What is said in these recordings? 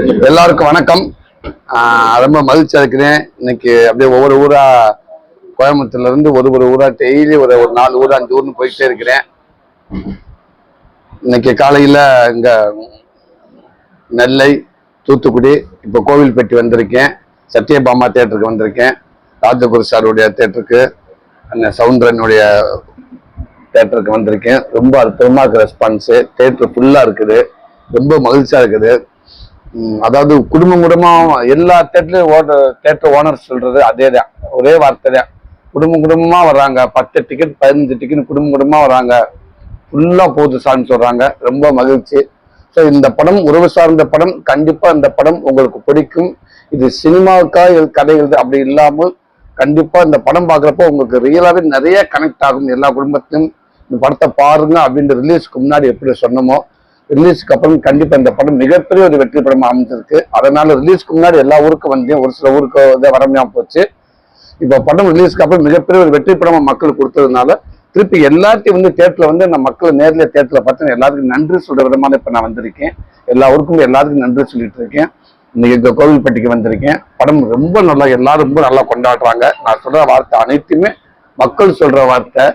எல்லாருக்கும் வணக்கம். ரொம்ப மகிழ்ச்சியா இருக்கிறேன் இன்னைக்கு அப்படியே ஒவ்வொரு ஊரா கோயம்புத்தூர்ல இருந்து ஒரு ஒரு ஊரா டெய்லி ஒரு ஒரு நாலு ஊர் அஞ்சு ஊர்னு போயிட்டே இருக்கிறேன். இன்னைக்கு காலையில இங்க நெல்லை தூத்துக்குடி இப்போ கோவில்பட்டி வந்திருக்கேன். சத்யபாமா தேட்டருக்கு வந்திருக்கேன். ராஜகுரு சாருடைய தேட்டருக்கு அண்ணன் சவுந்தரனுடைய தேட்டருக்கு வந்திருக்கேன். ரொம்ப அற்புதமாக இருக்கு ரெஸ்பான்ஸு தேட்டர் ஃபுல்லா இருக்குது. ரொம்ப மகிழ்ச்சியா இருக்குது. அதாவது குடும்பம் குடும்பமா எல்லா தேட்டர்லயும் ஓட தேட்டர் ஓனர் சொல்றது அதே தான் ஒரே வார்த்தை தான் குடும்பம் குடும்பமா வர்றாங்க. பத்து டிக்கெட் பதினஞ்சு டிக்கெட் குடும்பம் குடும்பமா வர்றாங்க. ஃபுல்லா போகுது சார்னு சொல்றாங்க. ரொம்ப மகிழ்ச்சி. ஸோ இந்த படம் உறவு சார்ந்த படம் கண்டிப்பா இந்த படம் உங்களுக்கு பிடிக்கும். இது சினிமாவுக்கா இது கதை எழுது அப்படி இல்லாமல் கண்டிப்பா இந்த படம் பார்க்குறப்போ உங்களுக்கு ரியலாவே நிறைய கனெக்ட் ஆகும் எல்லா குடும்பத்திலும். இந்த படத்தை பாருங்க அப்படின்ற ரிலீஸ்க்கு முன்னாடி எப்படி சொன்னோமோ ரிலீஸ்க்கு அப்புறம் கண்டிப்பா இந்த படம் மிகப்பெரிய ஒரு வெற்றி படமா அமைஞ்சிருக்கு. அதனால ரிலீஸ்க்கு முன்னாடி எல்லா ஊருக்கும் வந்தேன். ஒரு சில ஊருக்கு இதை வர போச்சு. இப்போ படம் ரிலீஸ்க்கு அப்புறம் மிகப்பெரிய ஒரு வெற்றி படமா மக்கள் கொடுத்ததுனால திருப்பி எல்லாத்தையும் வந்து தேட்டரில் வந்து நான் மக்களை நேரில் தேட்டரில் பார்த்து எல்லாத்துக்கும் நன்றி சொல்கிற விதமான இப்போ நான் வந்திருக்கேன். எல்லா ஊருக்கும் எல்லாத்துக்கும் நன்றி சொல்லிட்டு இருக்கேன். இன்னைக்கு எங்கள் கோவில்பட்டிக்கு வந்திருக்கேன். படம் ரொம்ப நல்லா எல்லாரும் ரொம்ப நல்லா கொண்டாடுறாங்க. நான் சொல்கிற வார்த்தை அனைத்துமே மக்கள் சொல்கிற வார்த்தை.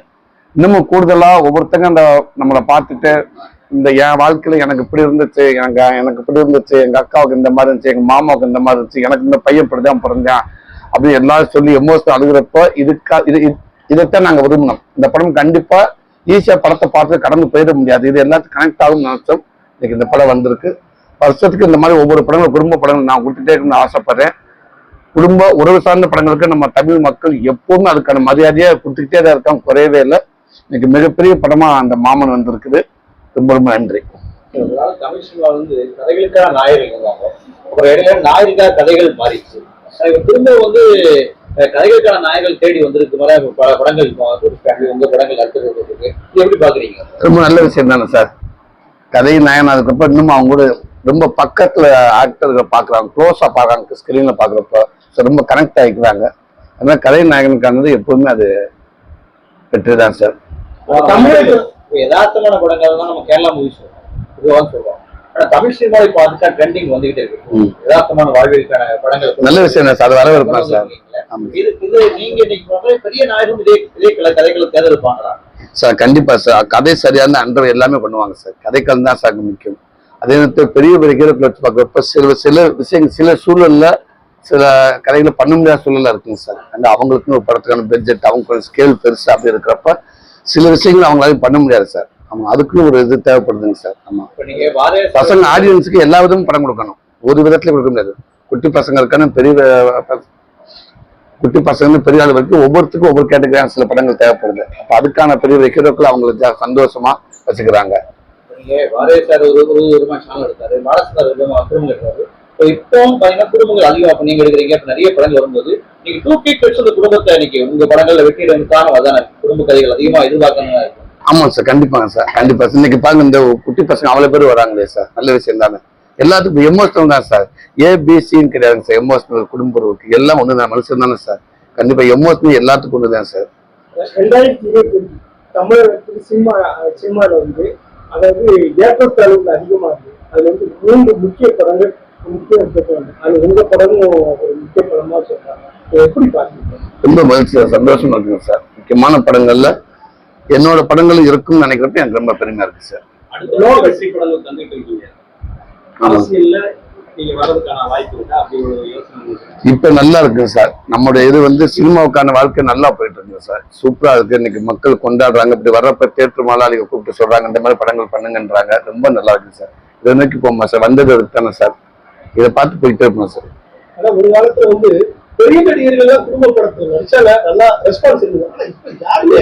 இன்னமும் கூடுதலாக ஒவ்வொருத்தங்க அந்த நம்மளை பார்த்துட்டு இந்த என் வாழ்க்கையில எனக்கு இப்படி இருந்துச்சு எனக்கு எனக்கு இப்படி இருந்துச்சு எங்க அக்காவுக்கு இந்த மாதிரி இருந்துச்சு எங்க மாமாவுக்கு இந்த மாதிரி இருந்துச்சு எனக்கு இந்த பையன் இப்படிதான் பிறந்தான் அப்படி எல்லாரும் சொல்லி எமோஷன் அழுகிறப்ப இதுக்கா இது இது- இதைத்தான் நாங்க விரும்பினோம். இந்த படம் கண்டிப்பா ஈஸியா படத்தை பார்த்து கடந்து போயிட முடியாது. இது எல்லாத்துக்கும் கனெக்ட் ஆகும் நினைச்சோம். இன்னைக்கு இந்த படம் வந்திருக்கு. வருஷத்துக்கு இந்த மாதிரி ஒவ்வொரு படங்களும் குடும்ப படங்கள் நான் கொடுத்துட்டே இருக்கணும்னு ஆசைப்படுறேன். குடும்ப உறவு சார்ந்த படங்களுக்கு நம்ம தமிழ் மக்கள் எப்பவுமே அதுக்கான மரியாதையை கொடுத்துக்கிட்டே தான் இருக்கோம் குறையவே இல்லை. இன்னைக்கு மிகப்பெரிய படமா அந்த மாமன் வந்திருக்குது. ரொம்ப ரொம்ப நன்றி. தமிழ் சினிமா வந்து கதைகளுக்கான நாயகர்கள் ஒரு இடையில நாயகா கதைகள் மாறிடுச்சு. திரும்ப வந்து கதைகளுக்கான நாயகர்கள் தேடி வந்திருக்கு. இப்ப பல படங்கள் வந்து படங்கள் அடுத்தது எப்படி பாக்குறீங்க? ரொம்ப நல்ல விஷயம் தானே சார். கதை நாயன் அதுக்கப்புறம் இன்னும் அவங்க கூட ரொம்ப பக்கத்துல ஆக்டர்கள் பாக்குறாங்க க்ளோஸா பாக்குறாங்க ஸ்கிரீன்ல பாக்குறப்ப so ரொம்ப கனெக்ட் ஆகிக்கிறாங்க. அதனால கதை நாயகனுக்கானது எப்பவுமே அது வெற்றி தான் சார். தமிழ் யதார்த்தமான படங்கள் தான் நம்ம கேரளா மூவி சொல்றோம். இதுவாக சொல்றோம். ஆனா தமிழ் சினிமா இப்போ அதுக்கான ட்ரெண்டிங் வந்துகிட்டே இருக்கு. யதார்த்தமான வாழ்வியலுக்கான படங்கள் நல்ல விஷயம் அது வரவேற்பேன் சார். இது இது நீங்க இன்னைக்கு பெரிய நாயகம் இதே இதே கதைகளை தேர்ந்தெடுப்பாங்களா சார் கண்டிப்பா சார். கதை சரியா இருந்தா அன்றவர் எல்லாமே பண்ணுவாங்க சார். கதைக்கள் தான் சார் முக்கியம். அதே நேரத்தில் பெரிய பெரிய ஹீரோக்களை வச்சு பார்க்குறப்ப சில சில விஷயங்கள் சில சூழல்ல சில கதைகளை பண்ண முடியாத சூழலா இருக்குங்க சார். அந்த அவங்களுக்குன்னு ஒரு படத்துக்கான பட்ஜெட் அவங்க ஸ்கேல் பெருசு அப்படி இருக்கிறப்ப சில விஷயங்கள் அவங்களால பண்ண முடியாது சார். ஆமா அதுக்குன்னு ஒரு இது தேவைப்படுதுங்க சார். ஆமா. இப்ப நீங்க வாரிய பசங்க ஆடியன்ஸுக்கு எல்லா விதமும் படம் கொடுக்கணும். ஒரு விதத்துல கொடுக்க முடியாது. குட்டி பசங்களுக்கான பெரிய அஹ், குட்டி பசங்க பெரிய ஆள் வரைக்கும் ஒவ்வொருத்துக்கும் ஒவ்வொரு கேட்டகரியான சில படங்கள் தேவைப்படுது. அப்ப அதுக்கான பெரிய ஹீரோக்கள் அவங்களுக்கு சந்தோஷமா வச்சுக்கிறாங்க. சார் ஒரு ஒரு எடுத்தாரு. எடுத்தாரு. இப்போ இப்போ பாத்தீங்கன்னா குடும்பங்கள் அதிகமா. இப்ப நீங்க எடுக்கிறீங்க இப்ப நிறைய படங்கள் வரும்போது நீங்க டூ கே கிட்ஸ் அந்த குடும்பத்தை இன்னைக்கு உங்க படங்கள்ல வெற்றியிடம் காரணம் அதான? குடும்ப கதைகள் அதிகமா எதிர்பார்க்கணும் ஆமாங்க சார் கண்டிப்பாங்க சார் கண்டிப்பா இன்னைக்கு பாருங்க இந்த குட்டி பசங்க அவ்வளவு பேர் வராங்களே சார் நல்ல விஷயம் தானே எல்லாத்துக்கும் எமோஷனல் தான் சார் ஏபிசின்னு கிடையாதுங்க சார் எமோஷனல் குடும்ப உறவுக்கு எல்லாம் ஒன்று தான் மனுஷன் தானே சார் கண்டிப்பா எமோஷனல் எல்லாத்துக்கும் ஒன்று தான் சார் ரெண்டாயிரத்தி இருபத்தி தமிழகத்துக்கு சினிமா சினிமாவில் வந்து அதாவது ஏற்றத்தாழ்வுகள் அதிகமாக இருக்கு. அதுல வந்து மூன்று முக்கிய படங்கள் முக்கிய படங்கள் அது உங்க படமும் ஒரு முக்கிய படமா சொல்றாங்க. இதை எப்படி பாக்குறீங்க ரொம்ப மகிழ்ச்சியா சந்தோஷமா இருக்குங்க சார். முக்கியமான படங்கள்ல என்னோட படங்களும் இருக்கும்னு நினைக்கிறப்ப எனக்கு ரொம்ப பெருமையா இருக்கு சார். வெற்றி படங்கள் தந்துட்டு இருக்கீங்க. அரசியல்ல இப்ப நல்லா இருக்குங்க சார். நம்மளுடைய இது வந்து சினிமாவுக்கான வாழ்க்கை நல்லா போயிட்டு இருக்குங்க சார். சூப்பரா இருக்கு. இன்னைக்கு மக்கள் கொண்டாடுறாங்க. இப்படி வர்றப்ப தேட்டர் மாலாளிக கூப்பிட்டு சொல்றாங்க இந்த மாதிரி படங்கள் பண்ணுங்கன்றாங்க. ரொம்ப நல்லா இருக்கு சார். இதை நோக்கி போமா சார்? வந்தது தானே சார். இதை பார்த்து போயிட்டே இருப்போம் சார். ஆனா ஒரு காலத்துல வந்து பெரிய நடிகர்கள் குடும்ப படத்துல நடிச்சாங்க நல்லா ரெஸ்பான்ஸ் இருந்தது. ஆனா இப்ப யாருமே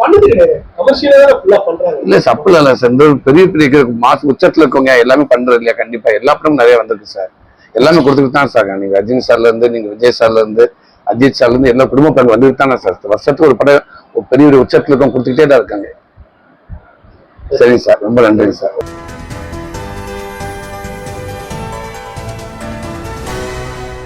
பண்ணது கிடையாது. கமர்ஷியலா தான் ஃபுல்லா பண்றாங்க. இல்ல சப்பில் இல்ல சார். இந்த ஒரு பெரிய பெரிய மாசு உச்சத்துல இருக்கவங்க எல்லாமே பண்றது இல்லையா? கண்டிப்பா. எல்லா படமும் நிறைய வந்திருக்கு சார். எல்லாமே கொடுத்துட்டு தான் சார். நீங்க ரஜினி சார்ல இருந்து நீங்க விஜய் சார்ல இருந்து அஜித் சார்ல இருந்து எல்லா குடும்ப படம் வந்துட்டு தானே சார். வருஷத்துக்கு ஒரு படம் பெரிய ஒரு உச்சத்துல இருக்கவங்க கொடுத்துக்கிட்டே தான் இருக்காங்க. சரிங்க சார். ரொம்ப நன்றிங்க சார்.